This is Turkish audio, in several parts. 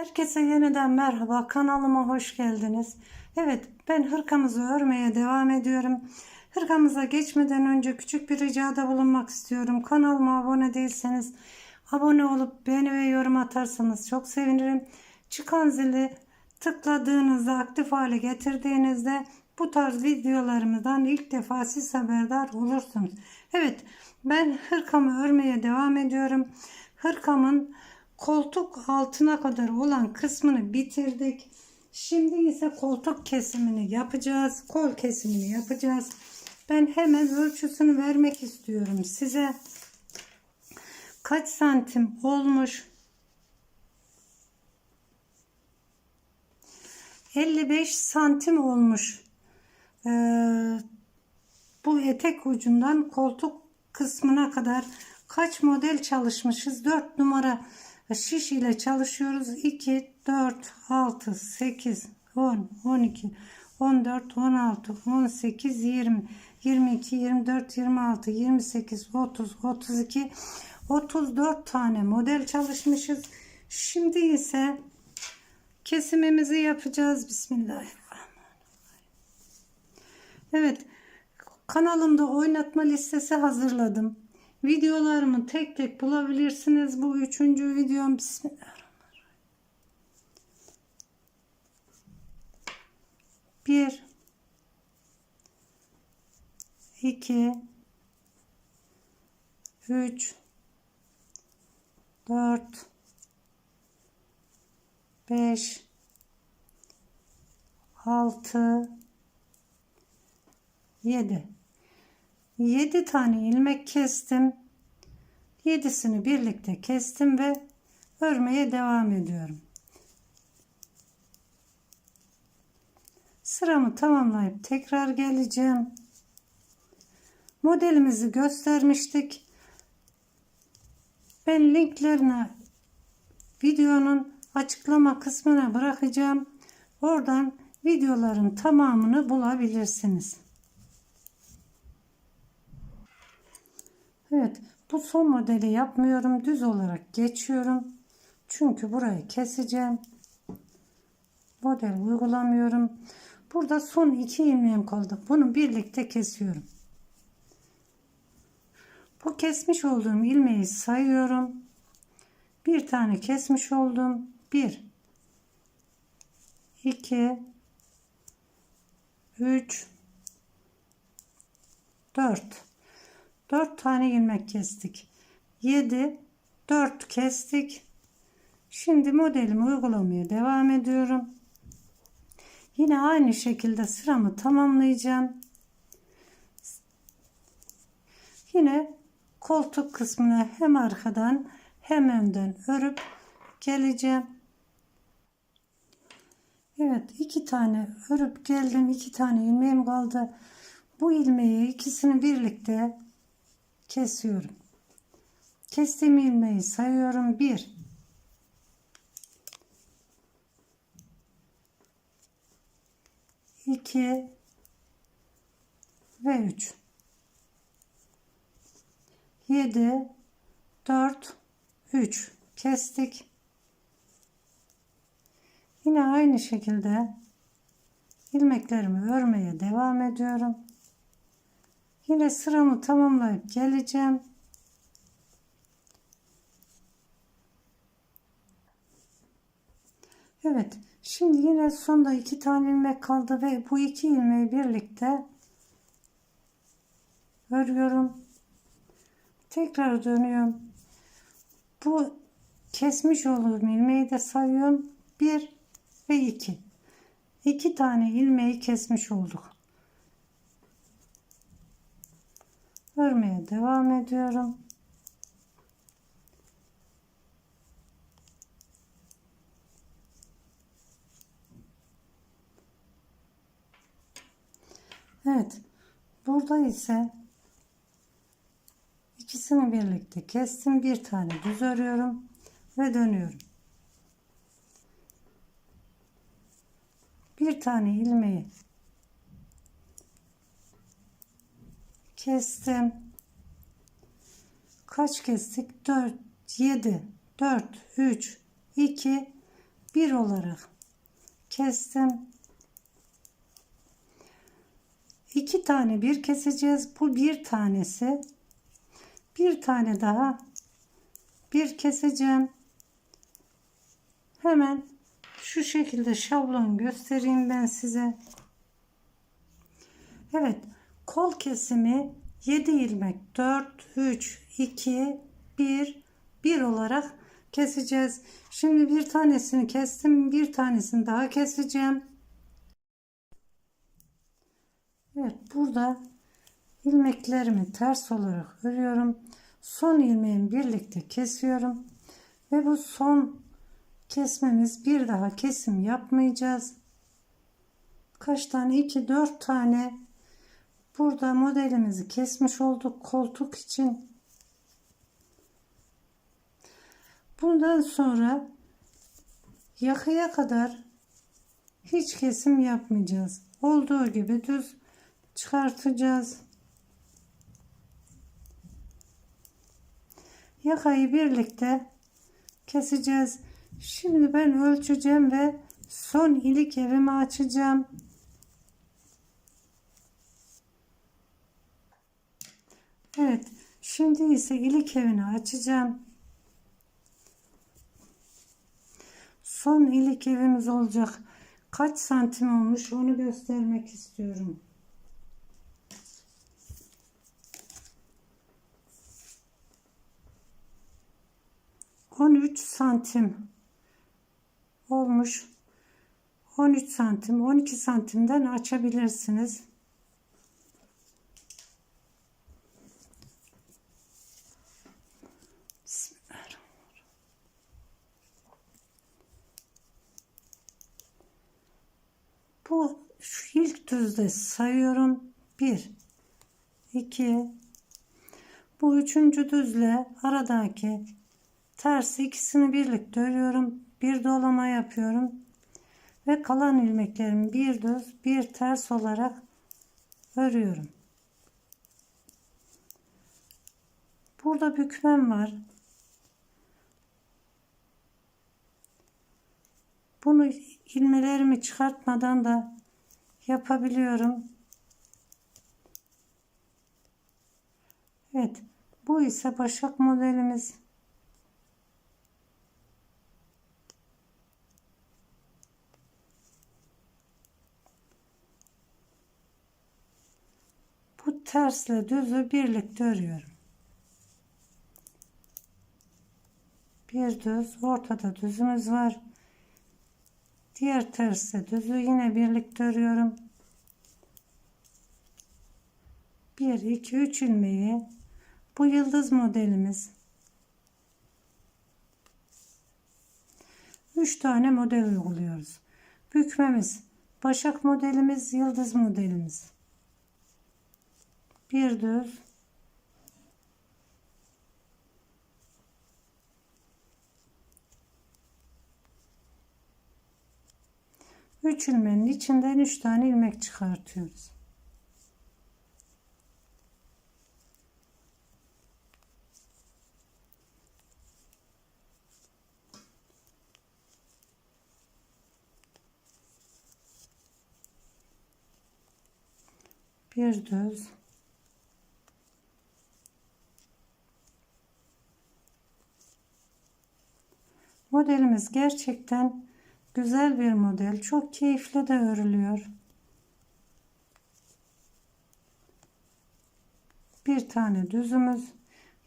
Herkese yeniden merhaba. Kanalıma hoş geldiniz. Evet, ben hırkamızı örmeye devam ediyorum. Hırkamıza geçmeden önce küçük bir ricada bulunmak istiyorum. Kanalıma abone değilseniz abone olup beğeni ve yorum atarsanız çok sevinirim. Çıkan zili tıkladığınızda aktif hale getirdiğinizde bu tarz videolarımızdan ilk defa siz haberdar olursunuz. Evet, ben hırkamı örmeye devam ediyorum. Hırkamın koltuk altına kadar olan kısmını bitirdik. Şimdi ise koltuk kesimini yapacağız. Kol kesimini yapacağız. Ben hemen ölçüsünü vermek istiyorum size. Kaç santim olmuş? 55 santim olmuş. Ee, bu etek ucundan koltuk kısmına kadar kaç model çalışmışız? 4 numara şiş ile çalışıyoruz. 2, 4, 6, 8, 10, 12, 14, 16, 18, 20, 22, 24, 26, 28, 30, 32, 34 tane model çalışmışız. Şimdi ise kesimimizi yapacağız. Bismillahirrahmanirrahim. Evet. Kanalımda oynatma listesi hazırladım. Videolarımı tek tek bulabilirsiniz. Bu üçüncü videom. Bismillahirrahmanirrahim. Bir. iki, Üç. Dört. Beş. Altı. Yedi. 7 tane ilmek kestim. 7'sini birlikte kestim ve örmeye devam ediyorum. Sıramı tamamlayıp tekrar geleceğim. Modelimizi göstermiştik. Ben linklerini videonun açıklama kısmına bırakacağım. Oradan videoların tamamını bulabilirsiniz. Evet bu son modeli yapmıyorum. Düz olarak geçiyorum. Çünkü burayı keseceğim. Model uygulamıyorum. Burada son iki ilmeğim kaldı. Bunu birlikte kesiyorum. Bu kesmiş olduğum ilmeği sayıyorum. Bir tane kesmiş oldum. Bir, iki, üç, dört. 4 tane ilmek kestik. 7 4 kestik. Şimdi modelimi uygulamaya devam ediyorum. Yine aynı şekilde sıramı tamamlayacağım. Yine koltuk kısmını hem arkadan hem önden örüp geleceğim. Evet iki tane örüp geldim. iki tane ilmeğim kaldı. Bu ilmeği ikisini birlikte kesiyorum. Kestiğim ilmeği sayıyorum. 1 2 ve 3 7 4 3 kestik. Yine aynı şekilde ilmeklerimi örmeye devam ediyorum. Yine sıramı tamamlayıp geleceğim. Evet. Şimdi yine sonda iki tane ilmek kaldı ve bu iki ilmeği birlikte örüyorum. Tekrar dönüyorum. Bu kesmiş olduğum ilmeği de sayıyorum. Bir ve iki. İki tane ilmeği kesmiş olduk. Örmeye devam ediyorum. Evet. Burada ise ikisini birlikte kestim. Bir tane düz örüyorum ve dönüyorum. Bir tane ilmeği kestim. Kaç kestik? 4, 7, 4, 3, 2, bir olarak kestim. İki tane bir keseceğiz. Bu bir tanesi. Bir tane daha bir keseceğim. Hemen şu şekilde şablon göstereyim ben size. Evet, kol kesimi 7 ilmek 4 3 2 1 1 olarak keseceğiz. Şimdi bir tanesini kestim, bir tanesini daha keseceğim. Evet, burada ilmeklerimi ters olarak örüyorum. Son ilmeğimi birlikte kesiyorum. Ve bu son kesmemiz bir daha kesim yapmayacağız. Kaç tane? 2 4 tane burada modelimizi kesmiş olduk koltuk için. Bundan sonra yakaya kadar hiç kesim yapmayacağız. Olduğu gibi düz çıkartacağız. Yakayı birlikte keseceğiz. Şimdi ben ölçeceğim ve son ilik evimi açacağım. Evet, şimdi ise ilik evini açacağım. Son ilik evimiz olacak. Kaç santim olmuş onu göstermek istiyorum. On üç santim olmuş. 13 santim 12 santimden açabilirsiniz. Bismillahirrahmanirrahim. Bu şu ilk düzde sayıyorum. 1 2 bu üçüncü düzle aradaki ters ikisini birlikte örüyorum. Bir dolama yapıyorum. Ve kalan ilmeklerimi bir düz bir ters olarak örüyorum. Burada bükmem var. Bunu ilmelerimi çıkartmadan da yapabiliyorum. Evet. Bu ise başak modelimiz. Bu tersle düzü birlikte örüyorum. Bir düz, ortada düzümüz var. Diğer tersle düzü yine birlikte örüyorum. 1 2 3 ilmeği bu yıldız modelimiz 3 tane model uyguluyoruz. Bükmemiz, başak modelimiz, yıldız modelimiz. Bir düz. Üç ilmeğin içinden üç tane ilmek çıkartıyoruz. Bir düz. Modelimiz gerçekten güzel bir model. Çok keyifli de örülüyor. Bir tane düzümüz.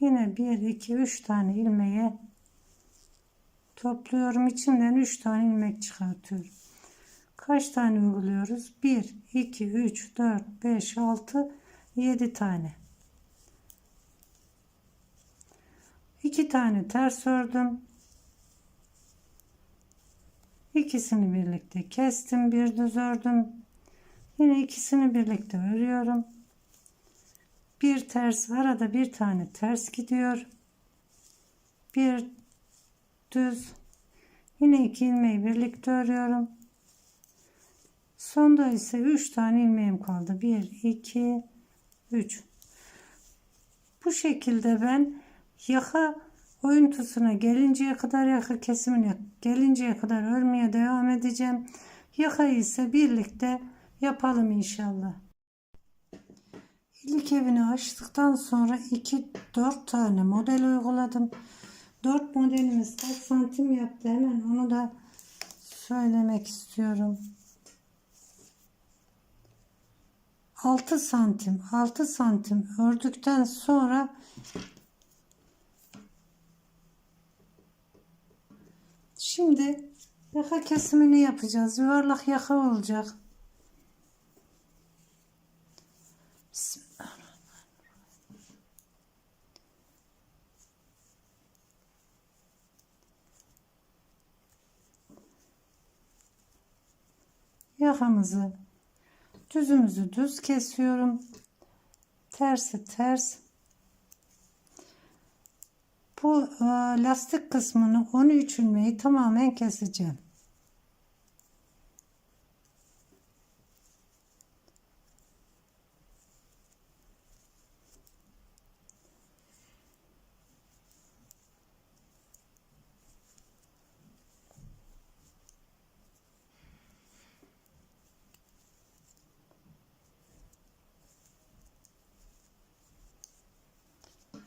Yine 1, 2, 3 tane ilmeğe topluyorum. İçinden 3 tane ilmek çıkartıyorum. Kaç tane uyguluyoruz? 1, 2, 3, 4, 5, 6, 7 tane. 2 tane ters ördüm. İkisini birlikte kestim, bir düz ördüm. Yine ikisini birlikte örüyorum. Bir ters, arada bir tane ters gidiyor. Bir düz. Yine iki ilmeği birlikte örüyorum. Sonda ise 3 tane ilmeğim kaldı. 1 2 3. Bu şekilde ben yaka Oyuntusuna gelinceye kadar yaka kesimine gelinceye kadar örmeye devam edeceğim. Yakayı ise birlikte yapalım inşallah. İlk evini açtıktan sonra 2-4 tane model uyguladım. 4 modelimiz kaç santim yaptı hemen onu da söylemek istiyorum. 6 santim 6 santim ördükten sonra şimdi yaka kesimini yapacağız. Yuvarlak yaka olacak. Yakamızı düzümüzü düz kesiyorum. Tersi ters. Bu e, lastik kısmını 13 ilmeği tamamen keseceğim.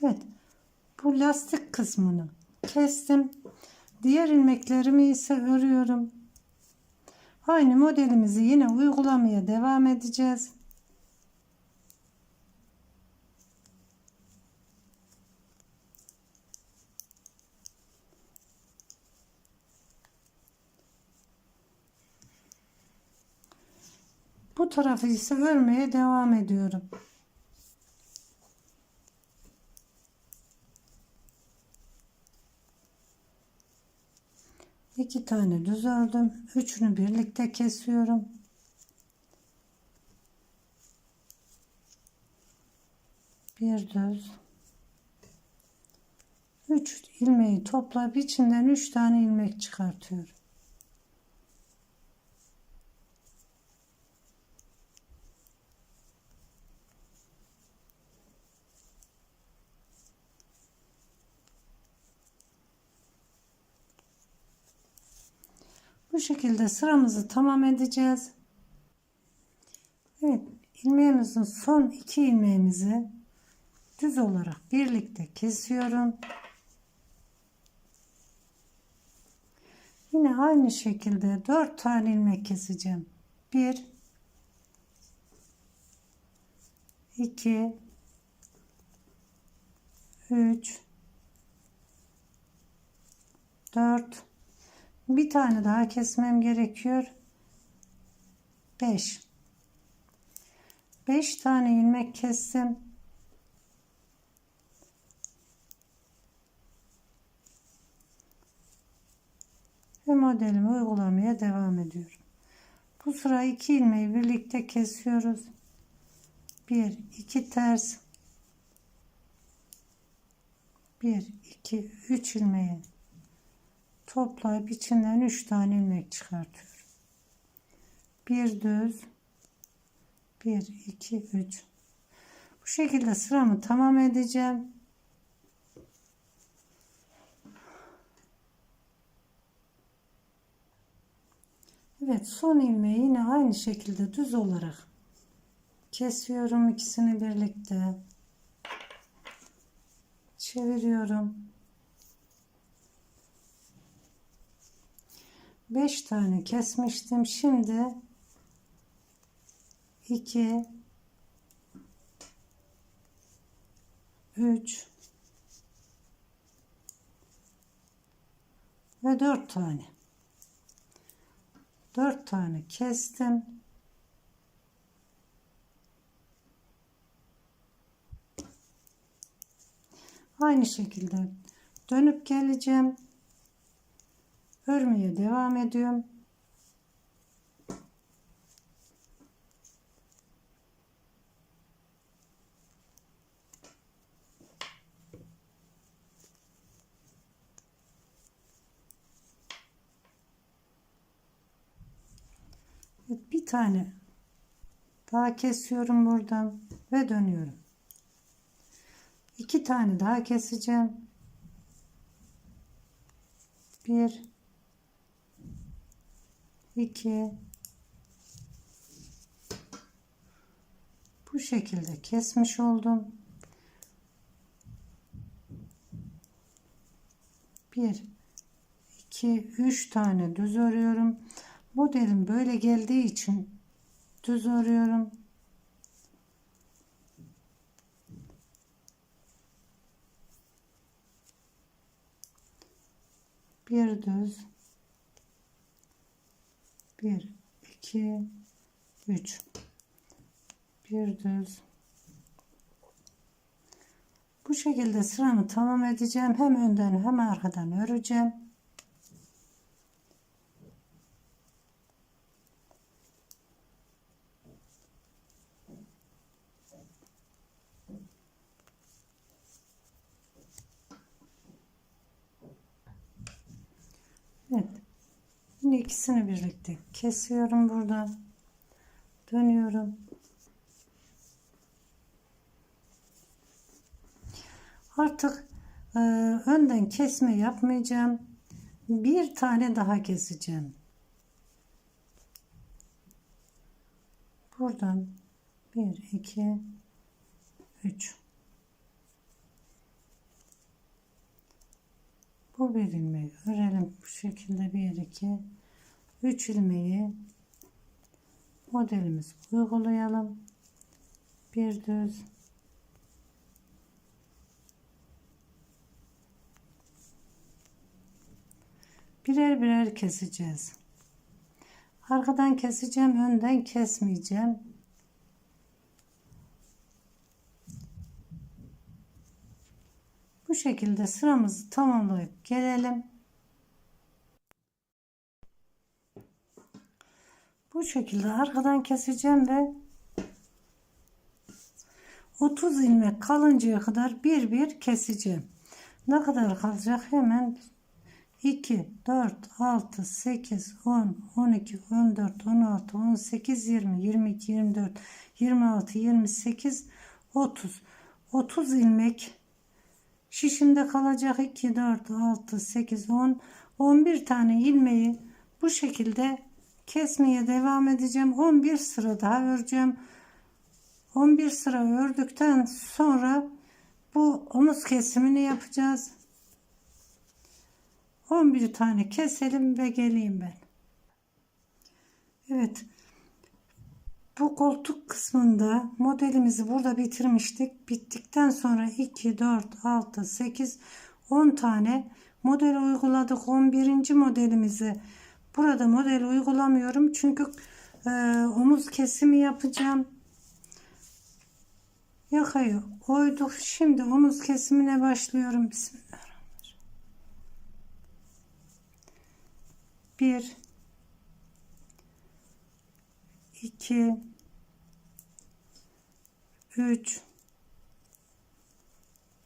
Evet. Lastik kısmını kestim. Diğer ilmeklerimi ise örüyorum. Aynı modelimizi yine uygulamaya devam edeceğiz. Bu tarafı ise örmeye devam ediyorum. İki tane düz ördüm. Üçünü birlikte kesiyorum. Bir düz. Üç ilmeği toplayıp içinden üç tane ilmek çıkartıyorum. Şekilde sıramızı tamam edeceğiz. Evet, ilmeğimizin son iki ilmeğimizi düz olarak birlikte kesiyorum. Yine aynı şekilde dört tane ilmek keseceğim. Bir, iki, üç, dört, bir tane daha kesmem gerekiyor. 5 5 tane ilmek kestim. Ve modelimi uygulamaya devam ediyorum. Bu sıra iki ilmeği birlikte kesiyoruz. 1 2 ters 1 2 3 ilmeği toplayıp içinden 3 tane ilmek çıkartıyorum. Bir düz 1 2 3 bu şekilde sıramı tamam edeceğim. Evet son ilmeği yine aynı şekilde düz olarak kesiyorum ikisini birlikte çeviriyorum 5 tane kesmiştim. Şimdi 2 3 ve 4 tane 4 tane kestim. Aynı şekilde dönüp geleceğim örmeye devam ediyorum. Evet, bir tane daha kesiyorum buradan ve dönüyorum. İki tane daha keseceğim. 1 2 bu şekilde kesmiş oldum. 1 2 3 tane düz örüyorum. Modelim böyle geldiği için düz örüyorum. Bir düz. Bir, iki, üç. Bir düz. Bu şekilde sıramı tamam edeceğim. Hem önden hem arkadan öreceğim. Evet. Yine ikisini birlikte kesiyorum buradan. Dönüyorum. Artık e, önden kesme yapmayacağım. Bir tane daha keseceğim. Buradan 1 2 3 Bu bir ilmeği örelim bu şekilde 1 2 3 ilmeği modelimizi uygulayalım. Bir düz birer birer keseceğiz. Arkadan keseceğim, önden kesmeyeceğim. Bu şekilde sıramızı tamamlayıp gelelim. Bu şekilde arkadan keseceğim ve 30 ilmek kalıncaya kadar bir bir keseceğim. Ne kadar kalacak hemen 2, 4, 6, 8, 10, 12, 14, 16, 18, 20, 22, 24, 26, 28, 30. 30 ilmek şişimde kalacak 2, 4, 6, 8, 10, 11 tane ilmeği bu şekilde kesmeye devam edeceğim. 11 sıra daha öreceğim. 11 sıra ördükten sonra bu omuz kesimini yapacağız. 11 tane keselim ve geleyim ben. Evet. Bu koltuk kısmında modelimizi burada bitirmiştik. Bittikten sonra 2, 4, 6, 8, 10 tane model uyguladık. 11. modelimizi burada model uygulamıyorum. Çünkü e, omuz kesimi yapacağım. Yakayı koyduk. Şimdi omuz kesimine başlıyorum. Bismillah. 1 2 3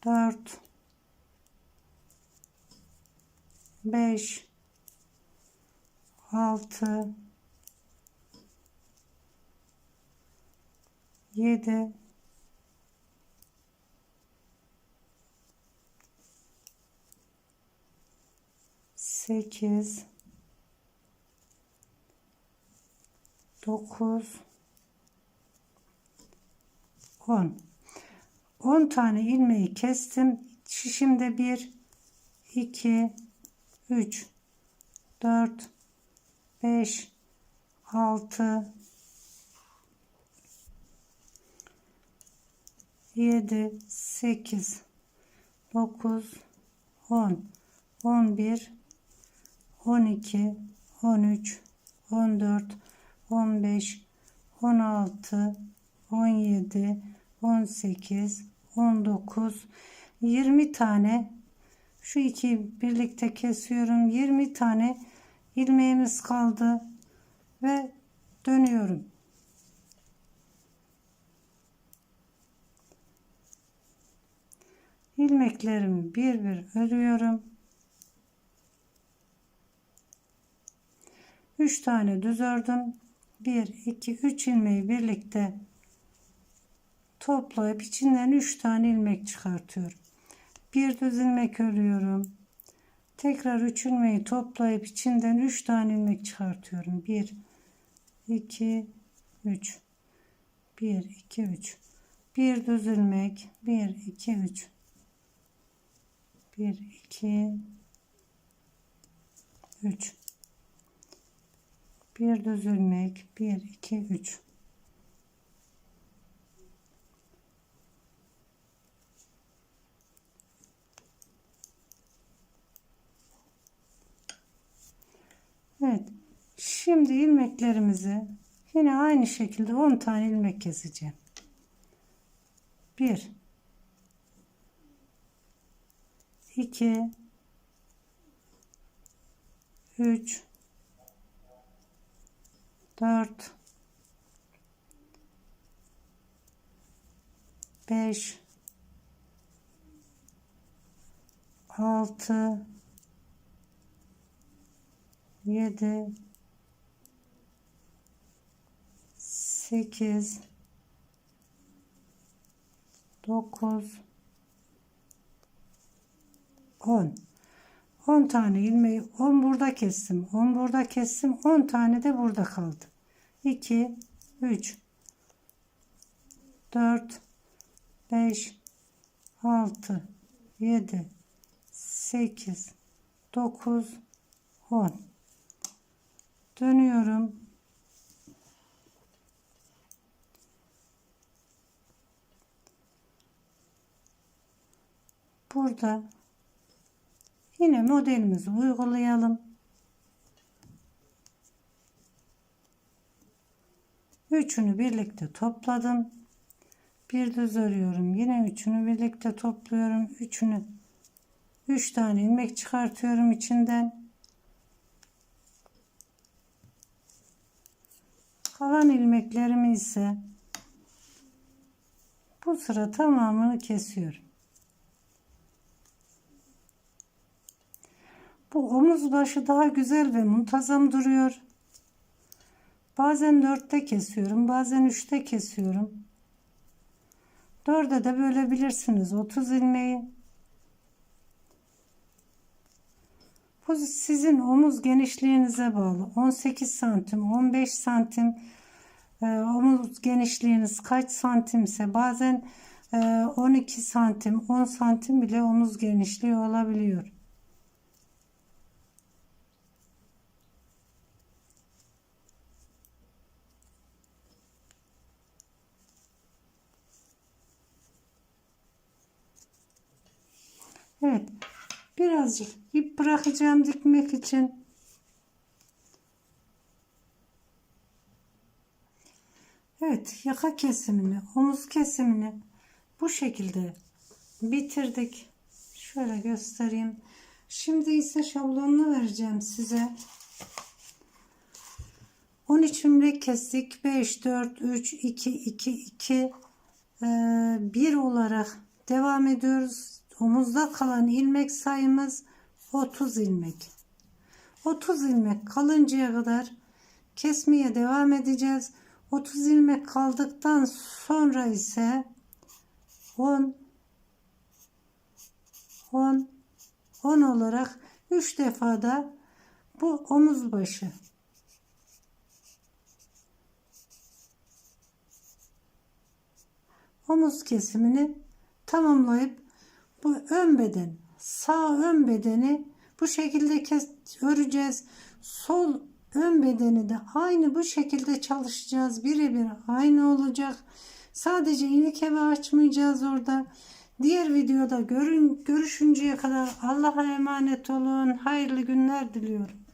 4 5 6 7 8 9 10 10 tane ilmeği kestim. Şişimde 1 2 3 4 5 6 7 8 9 10 11 12 13 14 15 16 17 18 19 20 tane. Şu iki birlikte kesiyorum. 20 tane ilmeğimiz kaldı ve dönüyorum. İlmeklerimi bir bir örüyorum. 3 tane düz ördüm. 1 2 3 ilmeği birlikte toplayıp içinden 3 tane ilmek çıkartıyorum. Bir düz ilmek örüyorum Tekrar üç ilmeği toplayıp içinden 3 tane ilmek çıkartıyorum. 1 2 3 1 2 3 bir düz ilmek. 1 2 3 1 2 3 bir düz ilmek. 1 2 3 Evet. Şimdi ilmeklerimizi yine aynı şekilde 10 tane ilmek keseceğim. 1 2 3 4 5 6 7 8 9 10 10 tane ilmeği 10 burada kestim 10 burada kestim 10 tane de burada kaldı. 2 3 4 5 6 7 8 9 10 dönüyorum burada yine modelimizi uygulayalım. Üçünü birlikte topladım. Bir düz örüyorum. Yine üçünü birlikte topluyorum. Üçünü üç tane ilmek çıkartıyorum içinden. Kalan ilmeklerimi ise bu sıra tamamını kesiyorum. Bu omuz başı daha güzel ve muntazam duruyor. Bazen dörtte kesiyorum, bazen üçte kesiyorum. Dörde de bölebilirsiniz 30 ilmeği. Bu sizin omuz genişliğinize bağlı. 18 santim, 15 santim e, omuz genişliğiniz kaç santimse bazen e, 12 santim, 10 santim bile omuz genişliği olabiliyor. Evet. Birazcık ip bırakacağım dikmek için. Evet. Yaka kesimini, omuz kesimini bu şekilde bitirdik. Şöyle göstereyim. Şimdi ise şablonunu vereceğim size. 13 ilmek kestik. 5, 4, 3, 2, 2, 2, 1 olarak devam ediyoruz omuzda kalan ilmek sayımız 30 ilmek. 30 ilmek kalıncaya kadar kesmeye devam edeceğiz. 30 ilmek kaldıktan sonra ise 10 10 10 olarak 3 defada bu omuz başı omuz kesimini tamamlayıp bu ön beden sağ ön bedeni bu şekilde kes, öreceğiz. Sol ön bedeni de aynı bu şekilde çalışacağız. Birebir aynı olacak. Sadece ilik eve açmayacağız orada. Diğer videoda görün, görüşünceye kadar Allah'a emanet olun. Hayırlı günler diliyorum.